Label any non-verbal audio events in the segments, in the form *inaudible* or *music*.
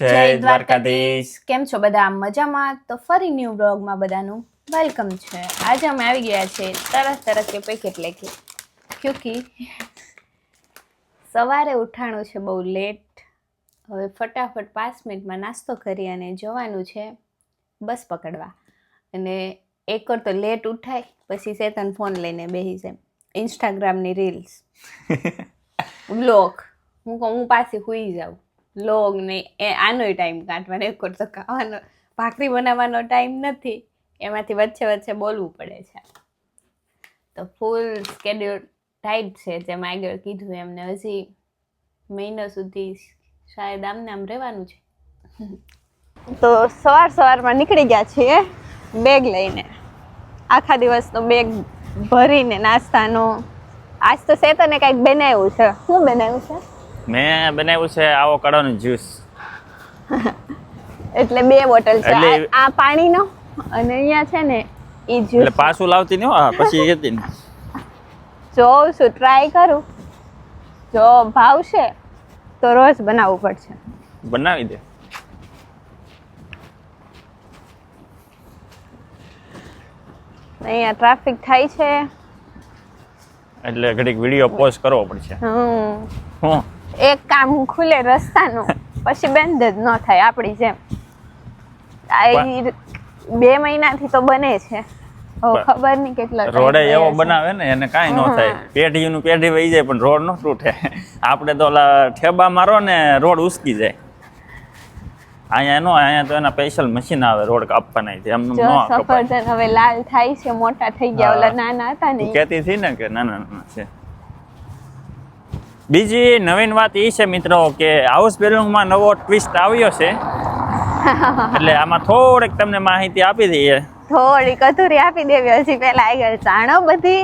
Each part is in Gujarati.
જય દ્વારકાધીશ. કેમ છો બધા? મજામાં? તો ફરી ન્યૂ બ્લોગમાં બધાનું વેલકમ છે. આજે અમે આવી ગયા છે તરસ તરસ કે પેકેટ લેકે ક્યુકી. સવારે ઉઠાણું છે બહુ લેટ હવે ફટાફટ પાંચ મિનિટમાં નાસ્તો કરી અને જવાનું છે બસ પકડવા. અને એક વાર તો લેટ ઉઠાય પછી ચેતન ફોન લઈને બેસી જાય. ઇન્સ્ટાગ્રામની રીલ્સ બ્લોગ હું કહું હું પાછી સુઈ જાઉં. લોગ ને એ આનોય ટાઈમ કાઢવાનો એક તો ખાવાનો. ભાખરી બનાવવાનો ટાઈમ નથી. એમાંથી વચ્ચે વચ્ચે બોલવું પડે છે. તો ફૂલ સ્કેડ્યુલ ટાઈટ છે જેમ આગળ કીધું એમને હજી મહિનો સુધી શાયદ આમ રહેવાનું છે. તો સવાર સવારમાં નીકળી ગયા છીએ બેગ લઈને. આખા દિવસનો બેગ ભરીને નાસ્તાનો. આજ તો સેતને કંઈક બનાવ્યું છે. શું બનાવ્યું છે? મેં બનાવ્યું છે આવો કડોનું જ્યુસ. *laughs* એટલે બે બોટલ છે. આ- પાણીનો અને અહીંયા છે ને ઈ એટલે પાછું લાવતી નહીં હા પછી હતી ને. જોઉં છું ટ્રાય કરું? જો ભાવશે તો રોજ બનાવવું પડશે. બનાવી દે. અહીંયા ટ્રાફિક થાય છે. એટલે ઘડીક વીડિયો પોઝ કરવો પડશે. હમ. હું. એક કામ ખુલે રસ્તાનું *laughs* પછી બંધ જ ન થાય આપણી જેમ. બે મહિનાથી તો બને છે. ખબર નહીં કેટલા રોડે એવો બનાવે ને એને કાંઈ ન થાય. પેઢી નું પેઢી વહી જાય પણ રોડ ન તૂટે. આપણે તો ઓલા ઠેબા મારો ને રોડ ઉસકી જાય. અહીંયા નો અહીંયા તો એના સ્પેશિયલ મશીન આવે રોડ કાપવાના એમનું જો ન સફરજન હવે લાલ થાય છે મોટા થઈ ગયા ઓલા નાના હતા ને કહેતી હતી ને કે નાના નાના છે. બીજી નવીન વાત એ છે મિત્રો કે હાઉસ બેલૂનમાં નવો ટ્વિસ્ટ આવ્યો છે. એટલે આમાં થોડીક તમને માહિતી આપી દઈએ. થોડીક અધૂરી આપી દેવી હજી પેલા આગળ જાણો બધી.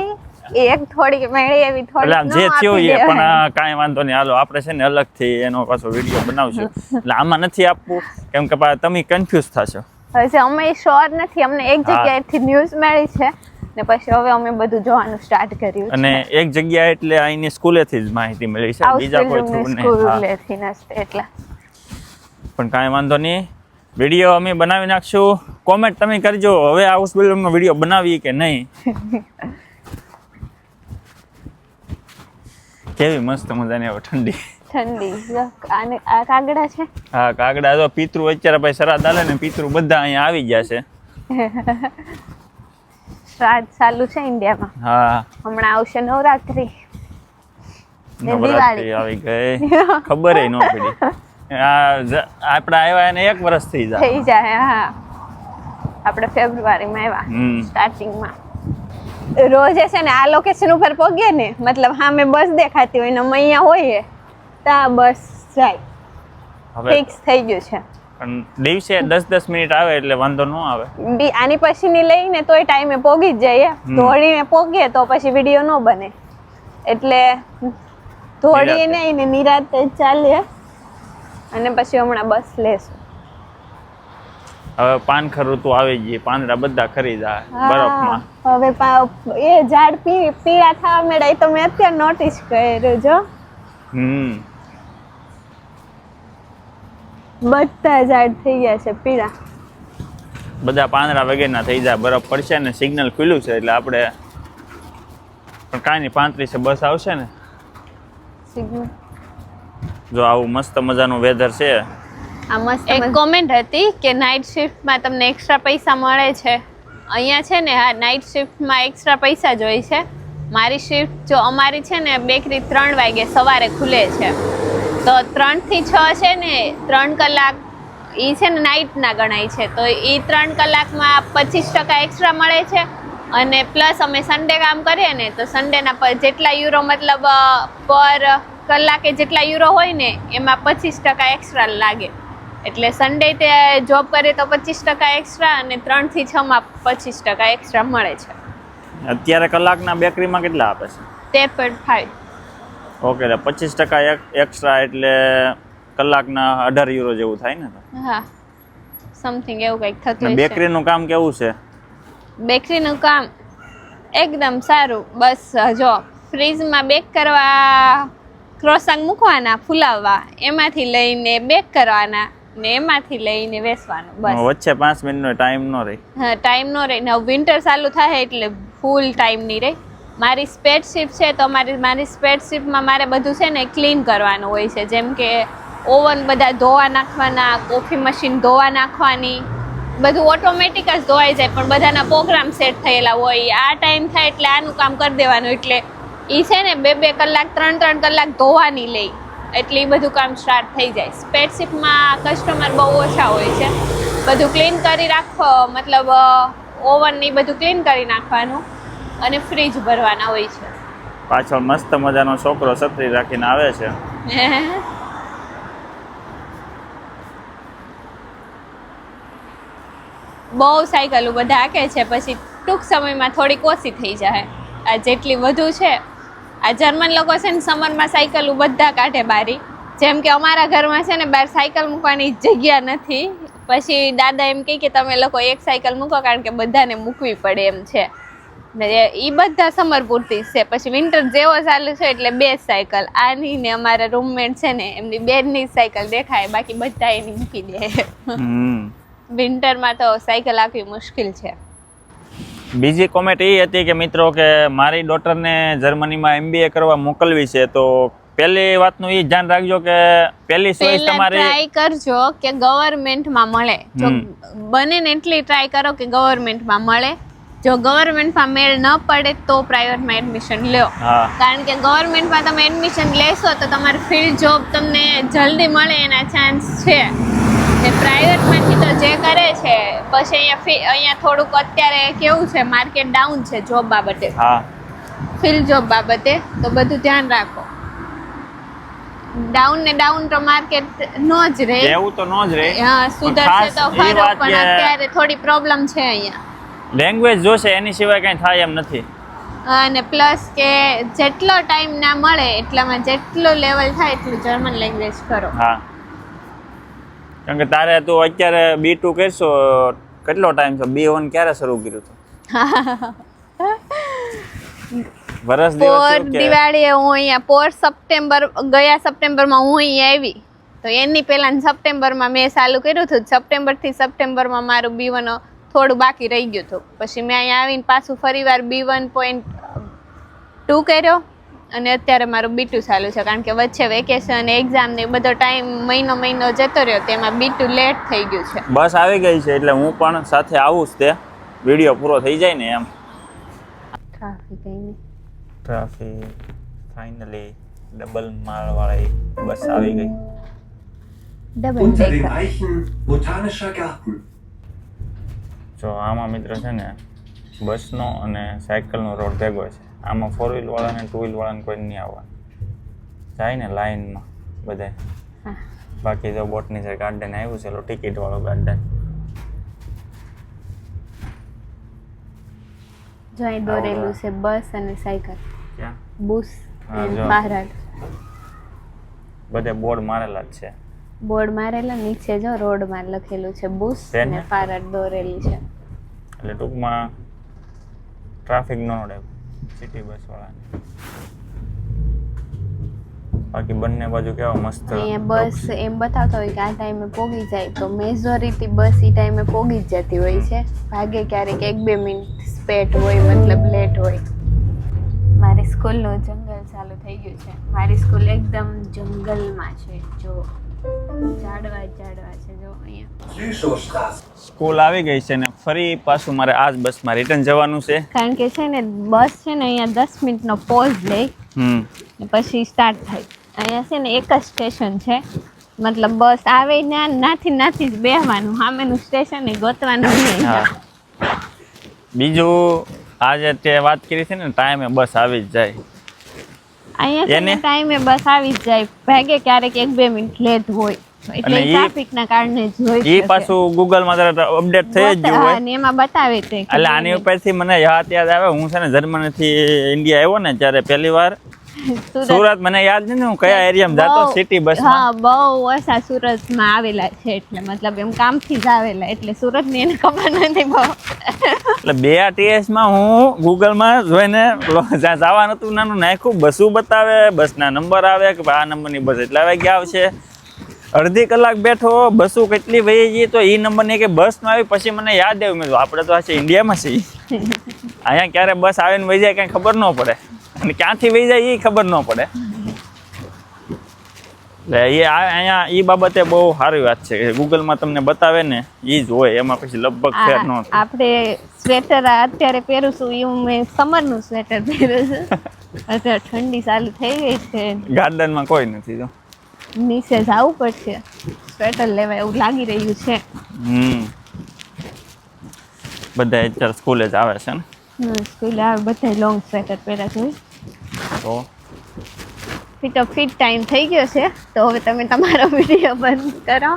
એક થોડીક મેળી એવી એટલે થોડીક જે થયું એ પણ. કાંઈ વાંધો નહીં. હાલો આપણે છે ને અલગથી એનો પાછો વીડિયો બનાવશું. એટલે આમાં નથી આપવું. કેમ કે તમે કન્ફ્યુઝ થશો. હજી અમે શ્યોર નથી. અમને એક. જગ્યાએથી ન્યૂઝ મળી છે. ને પછી હવે અમે બધું જોવાનું સ્ટાર્ટ કર્યું અને એક જગ્યા એટલે અહીંની સ્કૂલેથી જ માહિતી મળી છે બીજા કોઈ થ્રુ નહીં. સ્કૂલેથી નસતે એટલે. પણ કાંઈ વાંધો નહીં. વીડિયો અમે બનાવી નાખશું. કોમેન્ટ તમે કરજો હવે હાઉસ બિલ્ડરનો વીડિયો બનાવીએ કે નહીં? *laughs* કેવી મસ્ત મજાની હવે ઠંડી. ઠંડી. આને આ કાગડા છે? હા કાગડા તો પિતૃ અત્યારે ભાઈ સરા દાલે ને પિતૃ બધા અહીંયા આવી ગયા છે. *laughs* શ્રાદ્ધ ચાલુ છે ઇન્ડિયામાં. હા. હમણાં આવશે નવરાત્રી. નવરાત્રી. આવી ગઈ. ખબર ન પડી. આપણે આવ્યા એને એક વર્ષ થઈ જાય. થઈ જાય હા. આપણે ફેબ્રુઆરીમાં આવ્યા સ્ટાર્ટિંગમાં. રોજે છે ને આ લોકેશન ઉપર પગે ને મતલબ સામે બસ દેખાતી હોય ને અમે અહીંયા હોઈએ ત્યાં બસ જાય. ફિક્સ થઈ ગયું છે. દિવસે દસ દસ મિનિટ આવે એટલે વાંધો ન આવે. બી આની પછીની લઈને તોય ટાઈમે પોગી જ જઈએ. ધોળીને પોગીએ તો પછી વીડિયો ન બને. એટલે ધોળીને એને નિરાતે ચાલીએ. અને પછી હમણાં બસ લેશું. હવે પાનખર ઋતુ આવી ગઈ પાંદડા બધા ખરી જાય બરફમાં. હવે એ ઝાડ પી પીળા થવા મેળા એ તો મેં અત્યારે નોટિસ કર્યું જો હમ. બધા ઝાડ થઈ ગયા છે પીળા. બધા પાંદડા વગેરેના થઈ જાય બરફ પડશે ને સિગ્નલ ખુલ્લું છે એટલે આપણે પણ કાંઈ નહીં પાંત્રીસે બસ આવશે ને. સિગ્નલ જો આવું મસ્ત મજાનું વેધર છે. આ મસ્ત એક કોમેન્ટ હતી કે નાઇટ શિફ્ટમાં તમને એક્સ્ટ્રા પૈસા મળે છે. અહીંયા છે ને હા નાઇટ શિફ્ટમાં એક્સ્ટ્રા પૈસા જોઈ છે. મારી શિફ્ટ જો અમારી છે ને બેકરી ત્રણ વાગે સવારે ખુલે છે. તો ત્રણથી છ છે ને ત્રણ કલાક એ છે ને નાઇટના ગણાય છે. તો એ ત્રણ કલાકમાં પચીસ ટકા એક્સ્ટ્રા મળે છે અને પ્લસ અમે સન્ડે કામ કરીએ ને તો સન્ડેના પર જેટલા યુરો મતલબ પર કલાકે જેટલા યુરો હોય ને એમાં પચીસ ટકા એક્સ્ટ્રા લાગે. એટલે સન્ડે તે જોબ કરે તો પચીસ ટકા એક્સ્ટ્રા અને ત્રણથી છમાં પચીસ ટકા એક્સ્ટ્રા મળે છે. અત્યારે કલાકના બેકરીમાં કેટલા આપે છે? તેર પોઈન્ટ ફાઈવ ઓકે એટલે પચીસ ટકા એક્સ્ટ્રા એટલે કલાકના અઢાર યુરો જેવું થાય ને હા સમથિંગ એવું કંઈક થતું બેકરીનું કામ કેવું છે? બેકરીનું કામ એકદમ સારું. બસ જો ફ્રીજમાં બેક કરવા ક્રોસંગ મૂકવાના ફુલાવવા એમાંથી લઈને બેક કરવાના ને એમાંથી લઈને વેચવાનું બસ. વચ્ચે પાંચ મિનિટનો ટાઈમ નો રહે. હા ટાઈમ નો રહે. ને વિન્ટર ચાલુ થાય એટલે ફૂલ ટાઈમ નહીં રહે. મારી સ્પેડશીપ છે તો મારી મારી સ્પેડશીપમાં મારે બધું છે ને ક્લીન કરવાનું હોય છે. જેમ કે ઓવન બધા ધોવા નાખવાના કોફી મશીન ધોવા નાખવાની, બધું ઓટોમેટિક જ ધોવાઈ જાય, પણ બધાના પ્રોગ્રામ સેટ થયેલા હોય. આ ટાઈમ થાય એટલે આનું કામ કરી દેવાનું. એટલે એ છે ને બે બે કલાક, ત્રણ ત્રણ કલાક ધોવાની લે. એટલે એ બધું કામ સ્ટાર્ટ થઈ જાય. સ્પેડશીપમાં કસ્ટમર બહુ ઓછા હોય છે. બધું ક્લીન કરી રાખો. મતલબ ઓવન ને બધું ક્લીન કરી નાખવાનું. અને ફ્રીજ ભરવાના હોય છે. પાછળ મસ્ત મજાનો છોકરો છત્રી રાખીને આવે છે. *laughs* બહુ સાયકલો બધા આકે છે પછી ટૂંક સમયમાં થોડીક ઓછી થઈ જાય. આ જેટલી વધુ છે આ જર્મન લોકો છે ને સમરમાં સાયકલો બધા કાઢે બારી. જેમ કે અમારા ઘરમાં છે ને બહાર સાયકલ મૂકવાની જગ્યા નથી. પછી દાદા એમ કહે કે તમે લોકો એક સાયકલ મૂકો કારણ કે બધાને મૂકવી પડે એમ છે. ને એ બધા સમર પૂરતી છે. પછી વિન્ટર જેવો ચાલુ છે એટલે બે સાયકલ આની ને અમારા રૂમમેટ છે ને એમની બેનની સાયકલ દેખાય બાકી બધા એની મૂકી દે. વિન્ટરમાં તો સાયકલ આપવી મુશ્કેલ છે. બીજી કોમેન્ટ એ હતી કે મિત્રો કે મારી ડોટરને જર્મનીમાં એમબીએ કરવા મોકલવી છે તો પહેલી વાતનું એ ધ્યાન રાખજો કે પહેલી ચોઈસ તમારી ટ્રાય કરજો કે ગવર્મેન્ટમાં મળે. જો બને ને એટલી ટ્રાય કરો કે ગવર્મેન્ટમાં મળે. જો ગવર્મેન્ટમાં મેળ ન પડે તો પ્રાઇવેટમાં એડમિશન લ્યો. કારણ કે ગવર્મેન્ટમાં તમે એડમિશન લેશો તો તમારી ફિલ્ડ જોબ તમને જલ્દી મળે એના ચાન્સ છે. ને પ્રાઇવેટમાંથી તો જે કરે છે પછી અહીંયા ફી અહીંયા થોડુંક અત્યારે કેવું છે માર્કેટ ડાઉન છે જોબ બાબતે. ફિલ્ડ જોબ બાબતે તો બધું ધ્યાન રાખો. ડાઉન ને ડાઉન તો માર્કેટ નો જ રહે. એવું તો નો જ રહે. હા સુધરશે તો એ પણ અત્યારે થોડી પ્રોબ્લેમ છે અહીંયા. લેંગ્વેજ જોશે એની સિવાય કંઈ થાય એમ નથી. અને પ્લસ કે જેટલો ટાઈમ ના મળે એટલામાં જેટલો લેવલ થાય એટલું જર્મન લેંગ્વેજ કરો. હા. કારણ કે તારે તું અત્યારે બી ટુ કરશો કેટલો ટાઈમ છે બી વન ક્યારે શરૂ કર્યું હતું *laughs* વરસ દિવસ દિવાળીએ હું અહીંયા પોર સપ્ટેમ્બર ગયા સપ્ટેમ્બરમાં હું અહીંયા આવી. તો એની પહેલાં સપ્ટેમ્બરમાં મેં ચાલુ કર્યું હતું સપ્ટેમ્બરથી સપ્ટેમ્બરમાં મારું બી વન થોડું બાકી રહી ગયું હતું. પછી મેં અહીંયા આવીને પાછું ફરીવાર બી વન પોઈન્ટ ટુ કર્યો અને અત્યારે મારું બી ટુ ચાલુ છે. કારણ કે વચ્ચે વેકેશન એક્ઝામ ને એ બધો ટાઈમ મહિનો મહિનો જતો રહ્યો તેમાં બી ટુ લેટ થઈ ગયું છે. બસ આવી ગઈ છે એટલે હું પણ સાથે આવું જ તે. વીડિયો પૂરો થઈ જાય ને એમ. ટ્રાફિક નહીં ટ્રાફિક ફાઇનલી ડબલ માળવાળી બસ આવી ગઈ. Double Unter den decker Eichen botanischer Garten. જો આમાં મિત્ર છે ને બસનો અને સાયકલનો રોડ ભેગો છે. આમાં ફોર વ્હીલ વાળાને ટુ વ્હીલ વાળાને કોઈ નહીં આવવાનું. જાય ને લાઈનમાં બધાય. બાકી જો બોટની સાઈડ ગાર્ડન આવ્યું છે ટિકિટ વાળું ગાર્ડન. જો અહીં દોરેલું છે બસ અને સાયકલ. બુસ બહાર બધે બોર્ડ મારેલા જ છે. બોર્ડ મારેલા નીચે જો રોડમાં લખેલું છે બુસ ને? અને ફારડ દોરેલી છે. એટલે ટૂંકમાં ટ્રાફિક ન નડે સિટી બસ વાળાને. બાકી બંને બાજુ કેવા મસ્ત બસ એમ બતાવતા હોય કે આ ટાઈમે પોગી જાય તો મેજોરિટી બસ એ ટાઈમે પોગી જ જતી હોય છે. ભાગે ક્યારેક એક બે મિનિટ સ્પેટ હોય મતલબ લેટ હોય. મારી સ્કૂલનું જંગલ ચાલુ થઈ ગયું છે. મારી સ્કૂલ એકદમ જંગલમાં છે જો. સ્કૂલ આવી ગઈ છે ને ફરી પાછું મારે આ જ બસમાં રિટર્ન જવાનું છે. કારણ કે છે ને બસ છે ને અહીંયા દસ મિનિટનો પોઝ લે. ને પછી સ્ટાર્ટ થાય. અહીંયા છે ને એક જ સ્ટેશન છે. મતલબ બસ આવે ને નાથી નાથી જ બેહવાનું. સામેનું સ્ટેશન એ ગોતવાનું નહીં. બીજું આજે તે વાત કરી છે ને ટાઈમે બસ આવી જ જાય. અહીંયા ટાઈમે બસ આવી જ જાય. ભાગે ક્યારેક એક બે મિનિટ લેટ હોય. એટલે ટ્રાફિક ના કારણે જોઈ એ પાછું ગૂગલમાં તરત અપડેટ થઈ જ હોય. અને એમાં બતાવે છે એટલે આની ઉપરથી મને યાદ યાદ આવે હું છે ને જર્મનીથી ઇન્ડિયા આવ્યો ને ત્યારે પહેલી વાર સુરત. મને યાદ નથી હું કયા એરિયામાં જતો સિટી બસમાં હા બહુ ઓછા સુરતમાં આવેલા છે એટલે મતલબ એમ કામથી જ આવેલા એટલે સુરતની એને ખબર નથી બહુ. એટલે બે માં હું ગૂગલમાં જોઈને જવાનું હતું નાનું નાખ્યું બસું બતાવે બસના નંબર આવે કે આ આ નંબરની બસ એટલા વાગે આવશે. અડધી કલાક બેઠો બસો કેટલી વહી ગઈ તો એ નંબર ને કે બસ ન આવી પછી મને યાદ આવ્યું. મેં આપણે તો આ છે ઇન્ડિયામાં છીએ. *laughs* અહીંયા ક્યારે બસ આવે ને વહી જાય કાંઈ ખબર ન પડે. અને ક્યાંથી વહી જાય એ ખબર ન પડે. એટલે એ અહીંયા એ બાબતે બહુ સારી વાત છે. ગૂગલમાં તમને બતાવે ને એ જ હોય એમાં પછી લગભગ ફેર ન આપણે સ્વેટર અત્યારે પહેરું છું એવું મેં સમરનું સ્વેટર પહેરું છું. અત્યારે ઠંડી ચાલુ થઈ ગઈ છે. ગાર્ડનમાં કોઈ નથી જો નીચે જવું પડશે. સ્વેટર લેવા એવું લાગી રહ્યું છે. હમ. બધા અત્યારે સ્કૂલે જ આવે છે ને? સ્કૂલે આવે બધા લોંગ સ્વેટર પહેર્યા છે. તો. ફિટ ફિટ ટાઈમ થઈ ગયો છે. તો હવે તમે તમારો વીડિયો બંધ કરો.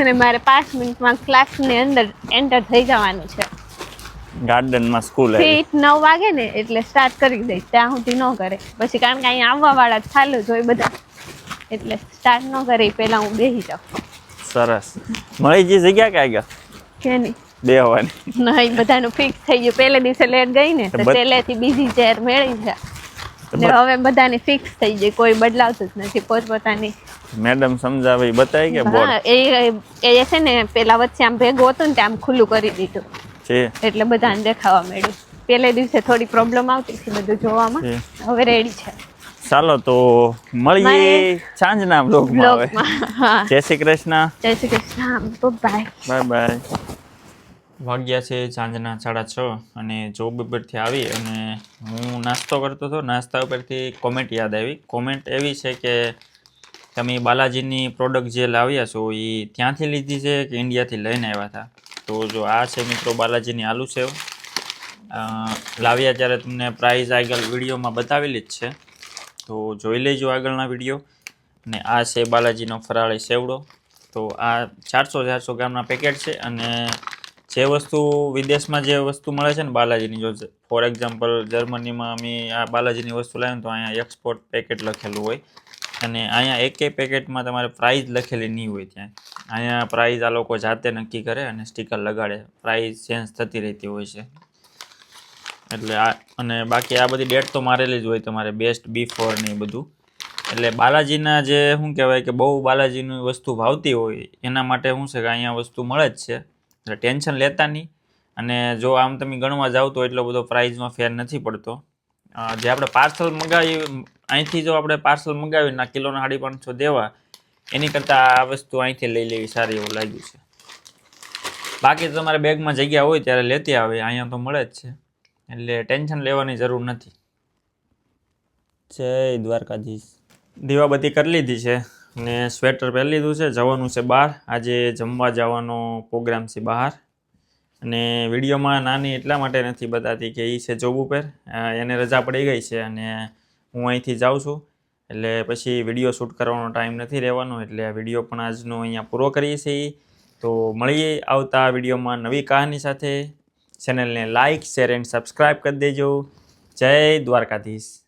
અને મારે પાંચ મિનિટમાં ક્લાસની અંદર એન્ટર થઈ જવાનું છે. ગાર્ડનમાં સ્કૂલ ફિટ નવ વાગે ને એટલે સ્ટાર્ટ કરી દઈશ. ત્યાં સુધી ન કરે. પછી કારણ કે અહીંયા આવવાવાળા વાળા ચાલુ જ હોય બધા. એટલે સ્ટાર્ટ ન કરે પહેલાં હું બેસી જાઉં. સરસ. મળી ગઈ જગ્યા ક્યાં ગયા કે નહીં? બેહવાની. નહીં બધાનું ફિક્સ થઈ ગયું. પહેલે દિવસે લેટ ગઈ ને તો પહેલેથી બીજી ચેર મેળવી છે. બધ- હવે બધાની ફિક્સ થઈ ગઈ કોઈ બદલાવતું જ નથી પોતપોતાની. મેડમ સમજાવે બતાવી કે બોર્ડ એ એ છે ને પેલા વચ્ચે આમ ભેગું હતું ને ત્યાં આમ ખુલ્લું કરી દીધું. છે. એટલે બધાને દેખાવા મળ્યું. પહેલે દિવસે થોડી પ્રોબ્લેમ આવતી હતી બધું જોવામાં. હવે રેડી છે. ચાલો તો મળીએ. સાંજના બ્લોગમાં જય શ્રી કૃષ્ણ. જય Shri Krishna. Bye bye bye વાગ્યા છે સાંજના સાડા છ અને જોબ ઉપરથી આવી અને હું નાસ્તો કરતો હતો. નાસ્તા ઉપરથી કોમેન્ટ યાદ આવી. કોમેન્ટ એવી છે કે તમે બાલાજીની પ્રોડક્ટ જે લાવ્યા છો એ ત્યાંથી લીધી છે કે ઇન્ડિયાથી લઈને આવ્યા હતા? તો જો આ છે મિત્રો બાલાજીની આલુ સેવ. લાવ્યા ત્યારે તમને પ્રાઇઝ આગળ વિડીયોમાં બતાવેલી જ છે. તો જોઈ લેજો આગળના વીડિયો. અને આ છે બાલાજીનો ફરાળી સેવડો. તો આ ચારસો ચારસો ગ્રામના પેકેટ છે અને જે વસ્તુ વિદેશમાં જે વસ્તુ મળે છે ને બાલાજીની, જો ફોર એક્ઝામ્પલ જર્મનીમાં અમે આ બાલાજીની વસ્તુ લાવીએ ને તો અહીંયા એક્સપોર્ટ પેકેટ લખેલું હોય. અને અહીંયા એકેય પેકેટમાં તમારે પ્રાઇઝ લખેલી નહીં હોય ત્યાં. અહીંયા પ્રાઇઝ આ લોકો જાતે નક્કી કરે અને સ્ટીકર લગાડે. પ્રાઇઝ ચેન્જ થતી રહેતી હોય છે. એટલે આ અને બાકી આ બધી ડેટ તો મારેલી જ હોય તમારે બેસ્ટ બિફોર ને એ બધું. એટલે બાલાજીના જે શું કહેવાય કે બહુ બાલાજીની વસ્તુ ભાવતી હોય, એના માટે શું છે કે અહીંયા વસ્તુ મળે જ છે. એટલે ટેન્શન લેતા નહીં. અને જો આમ તમે ગણવા જાઓ તો એટલો બધો પ્રાઇઝમાં ફેર નથી પડતો. જે આપણે પાર્સલ મંગાવી, અહીંથી જો આપણે પાર્સલ મંગાવીને આ કિલોના સાડી પાંચસો દેવા, એની કરતાં આ વસ્તુ અહીંથી લઈ લેવી સારી એવું લાગ્યું છે. બાકી તમારે બેગમાં જગ્યા હોય ત્યારે લેતી આવે, અહીંયા તો મળે જ છે. એટલે ટેન્શન લેવાની જરૂર નથી. જય દ્વારકાધીશ. દીવાબત્તી કરી લીધી છે. ને સ્વેટર પહેરી લીધું છે, જવાનું છે બહાર. આજે જમવા જવાનો પ્રોગ્રામ છે બહાર. અને વિડીયોમાં નાની એટલા માટે નથી બતાતી કે એ છે જોબ ઉપર. એને રજા પડી ગઈ છે અને હું અહીંથી જાઉં છું. એટલે પછી વીડિયો શૂટ કરવાનો ટાઈમ નથી રહેવાનો, એટલે આ વીડિયો પણ આજનો અહીંયા પૂરો કરીએ છીએ. તો મળીએ આવતા વિડીયોમાં નવી કહાની સાથે. ચેનલને લાઇક શેર એન્ડ સબસ્ક્રાઈબ કરી દેજો. જય દ્વારકાધીશ.